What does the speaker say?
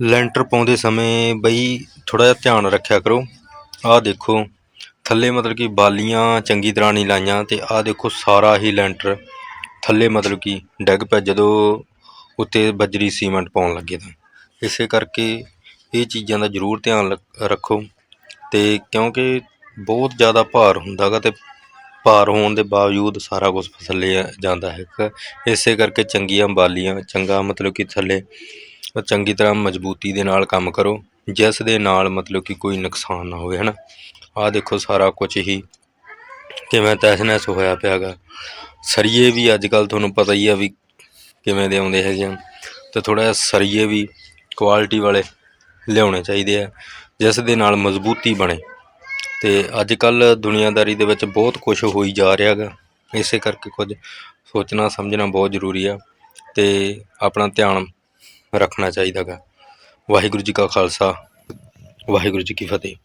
ਲੈਂਟਰ ਪਾਉਂਦੇ ਸਮੇਂ ਬਈ ਥੋੜ੍ਹਾ ਜਿਹਾ ਧਿਆਨ ਰੱਖਿਆ ਕਰੋ। ਆਹ ਦੇਖੋ, ਥੱਲੇ ਮਤਲਬ ਕਿ ਬਾਲੀਆਂ ਚੰਗੀ ਤਰ੍ਹਾਂ ਨਹੀਂ ਲਾਈਆਂ ਅਤੇ ਆਹ ਦੇਖੋ ਸਾਰਾ ਹੀ ਲੈਂਟਰ ਥੱਲੇ ਮਤਲਬ ਕਿ ਡਿੱਗ ਪਿਆ ਜਦੋਂ ਉੱਤੇ ਬਜਰੀ ਸੀਮੈਂਟ ਪਾਉਣ ਲੱਗੇ ਤਾਂ। ਇਸੇ ਕਰਕੇ ਇਹ ਚੀਜ਼ਾਂ ਦਾ ਜ਼ਰੂਰ ਧਿਆਨ ਲ- ਰੱਖੋ ਅਤੇ ਕਿਉਂਕਿ ਬਹੁਤ ਜ਼ਿਆਦਾ ਭਾਰ ਹੁੰਦਾ ਗਾ ਅਤੇ ਭਾਰ ਹੋਣ ਦੇ ਬਾਵਜੂਦ ਸਾਰਾ ਕੁਝ ਥੱਲੇ ਆ- ਜਾਂਦਾ ਹੈਗਾ ਇਸੇ ਕਰਕੇ ਚੰਗੀਆਂ ਬਾਲੀਆਂ, ਚੰਗਾ ਮਤਲਬ ਕਿ ਥੱਲੇ ਚੰਗੀ ਤਰ੍ਹਾਂ ਮਜ਼ਬੂਤੀ ਦੇ ਨਾਲ ਕੰਮ ਕਰੋ। ਜਿਸ ਦੇ ਨਾਲ ਮਤਲਬ ਕਿ ਕੋਈ ਨੁਕਸਾਨ ਨਾ ਹੋਵੇ ਹੈ ਨਾ ਆਹ ਦੇਖੋ ਸਾਰਾ ਕੁਝ ਹੀ ਕਿਵੇਂ ਤਹਿਸ ਨਹਿਸ ਹੋਇਆ ਪਿਆ ਗਾ ਸਰੀਏ ਵੀ ਅੱਜ ਕੱਲ੍ਹ ਤੁਹਾਨੂੰ ਪਤਾ ਹੀ ਆ ਵੀ ਕਿਵੇਂ ਦੇ ਆਉਂਦੇ ਹੈਗੇ ਆ। ਅਤੇ ਥੋੜ੍ਹਾ ਜਿਹਾ ਸਰੀਏ ਵੀ ਕੁਆਲਿਟੀ ਵਾਲੇ ਲਿਆਉਣੇ ਚਾਹੀਦੇ ਆ, ਜਿਸ ਦੇ ਨਾਲ ਮਜ਼ਬੂਤੀ ਬਣੇ। ਅਤੇ ਅੱਜ ਕੱਲ੍ਹ ਦੁਨੀਆਦਾਰੀ ਦੇ ਵਿੱਚ ਬਹੁਤ ਕੁਝ ਹੋਈ ਜਾ ਰਿਹਾ ਗਾ ਇਸੇ ਕਰਕੇ ਕੁਝ ਸੋਚਣਾ ਸਮਝਣਾ ਬਹੁਤ ਜ਼ਰੂਰੀ ਆ। ਅਤੇ ਆਪਣਾ ਧਿਆਨ ਰੱਖਣਾ ਚਾਹੀਦਾ ਗਾ। ਵਾਹਿਗੁਰੂ ਜੀ ਕਾ ਖਾਲਸਾ ਵਾਹਿਗੁਰੂ ਜੀ ਕੀ ਫਤਿਹ।